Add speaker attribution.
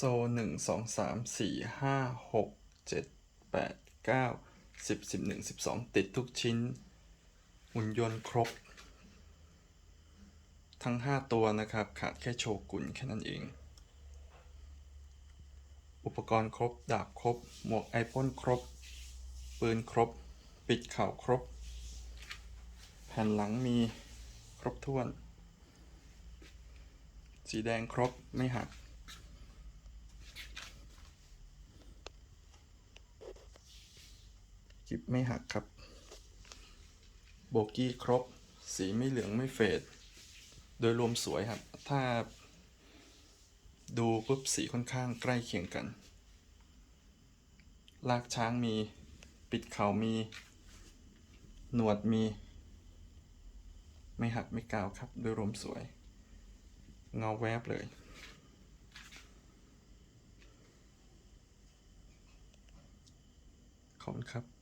Speaker 1: โซหนึ่งสองสามสี่ห้าหกเจ็ดแปดเก้าสิบสิบหนึ่งสิบสองติดทุกชิ้น หุ่นยนต์ครบ ทั้ง5ตัวนะครับ ขาดแค่โชกุนแค่นั้นเอง อุปกรณ์ครบ ดาบครบ หมวกไอพ่นครบ ปืนครบ ปิดเข่าครบ แผ่นหลังมีครบถ้วน สีแดงครบไม่หัก กิบไม่หักครับ โบกี้ครบ สีไม่เหลืองไม่เฟด โดยรวมสวยครับ ถ้า ดูปุ๊บสีค่อนข้างใกล้เคียงกัน ลากช้างมี ปิดเขามี หนวดมี ไม่หักไม่กาวครับ โดยรวมสวย เงาแวบเลยขอบคุณครับ